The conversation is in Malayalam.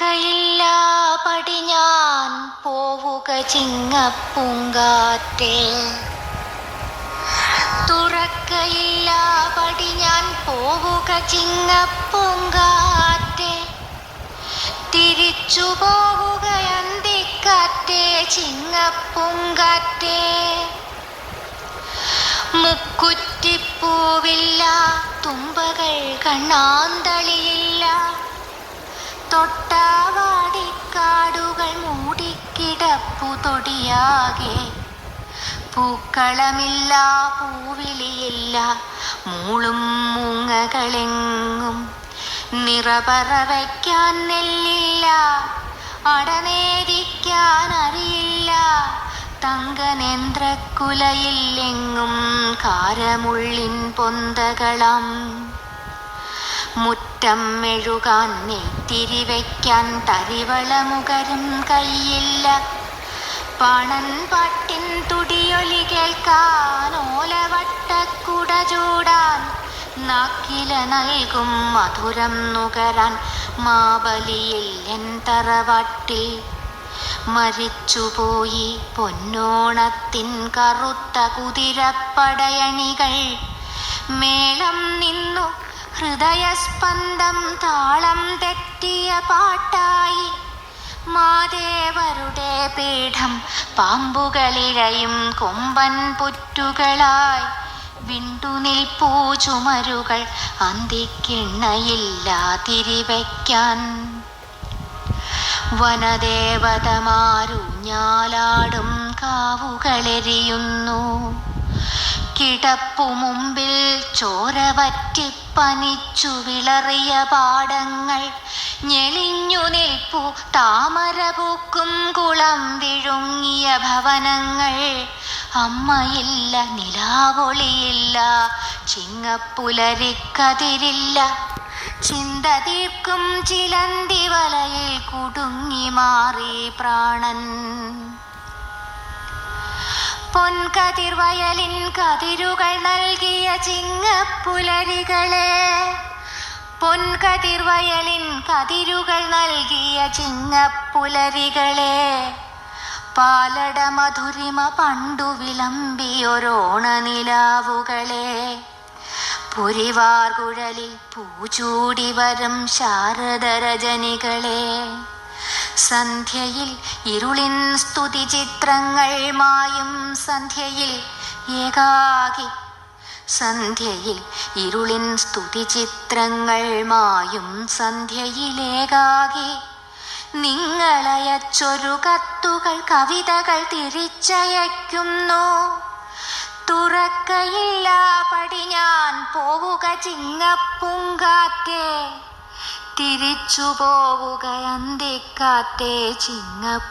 തുറക്കയില്ല പടി പോവുക ചിങ്ങപ്പൂങ്കാറ്റിൽ. തുറക്കയില്ല പടി പോവുക ചിങ്ങപ്പൂങ്കാറ്റെ തിരിച്ചു പോവുക അന്തിക്കാറ്റേ ചിങ്ങപ്പൂങ്കാറ്റേ. മുക്കുറ്റിപ്പൂവില്ല തുമ്പകൾ കണ്ണാന്തളിയില്ല തൊട്ടാവാടിക്കാടുകൾ മൂടിക്കിടപ്പു തൊടിയാകെ. പൂക്കളമില്ല പൂവിളിയില്ല മൂളും മൂങ്ങകളെങ്ങും. നിറപറ വയ്ക്കാൻ നെല്ലില്ല അടനേരിക്കാൻ അറിയില്ല. തങ്കനേന്ദ്രക്കുലയില്ലെങ്ങും കാരമുള്ളിൻ പൊന്തകളം. മുറ്റം മെഴുകാൻ തരിവള തരിവളമുകരും കയ്യില്ല. പണൻ പാട്ടിൻ തുടിയൊലി കേൾക്കാൻ ഓലവട്ടക്കുട ചൂടാൻ നാക്കില നൽകും മധുരം നുകരാൻ മാബലിയിൽ എൻ തറവാട്ടിൽ. മരിച്ചുപോയി പൊന്നോണത്തിൻ കറുത്ത കുതിരപ്പടയണികൾ. മേളം നിന്നു ഹൃദയസ്പന്ദം താളം തെറ്റിയ പാട്ടായി. മാദേവരുടെ പീഠം പാമ്പുകളിഴയും കൊമ്പൻ പുറ്റുകളായി. വിണ്ടുനിൽപ്പൂ ചുമരുകൾ അന്തിക്കിണ്ണയില്ല തിരിവയ്ക്കാൻ. വനദേവതമാരുഞ്ഞാലാടും കാവുകളെരിയുന്നു. കിടപ്പു മുമ്പിൽ ചോരവറ്റി പനിച്ചു വിളറിയ പാടങ്ങൾ. ഞെളിഞ്ഞു നിൽപ്പു താമര പൂക്കും കുളം വിഴുങ്ങിയ ഭവനങ്ങൾ. അമ്മയില്ല നിലാവൊളിയില്ല ചിങ്ങപ്പുലരിക്കതിരില്ല. ചിന്ത തീർക്കും ചിലന്തി വലയിൽ കുടുങ്ങി മാറി പ്രാണൻ. പൊൻകതിർവയലിൻ കതിരുകൾ നൽകിയ ചിങ്ങപ്പുലരികളെ. പൊൻകതിർവയലിൻ കതിരുകൾ നൽകിയ ചിങ്ങപ്പുലരികളെ. പാലട മധുരിമ പണ്ടു വിളമ്പിയൊരോണനിലാവുകളെ. പുരിവാർ കുഴലിൽ പൂചൂടി വരും ശാരദരജനികളെ. സന്ധ്യയിൽ ഇരുളിൻ സ്തുതി ചിത്രങ്ങൾ മായും. സന്ധ്യയിൽ ഏകാകി. സന്ധ്യയിൽ ഇരുളിൻ സ്തുതി ചിത്രങ്ങൾ മായും. സന്ധ്യയിലേകാകി നിങ്ങളയച്ചൊരു കത്തുകൾ കവിതകൾ തിരിച്ചയക്കുന്നു തുറക്കയില്ല പടി ഞാൻ പോവുക ചിങ്ങപ്പൂങ്കാറ്റേ തിരിച്ചു പോവുക അന്തിക്കാറ്റേ ചിങ്ങപ്പൂങ്കാറ്റേ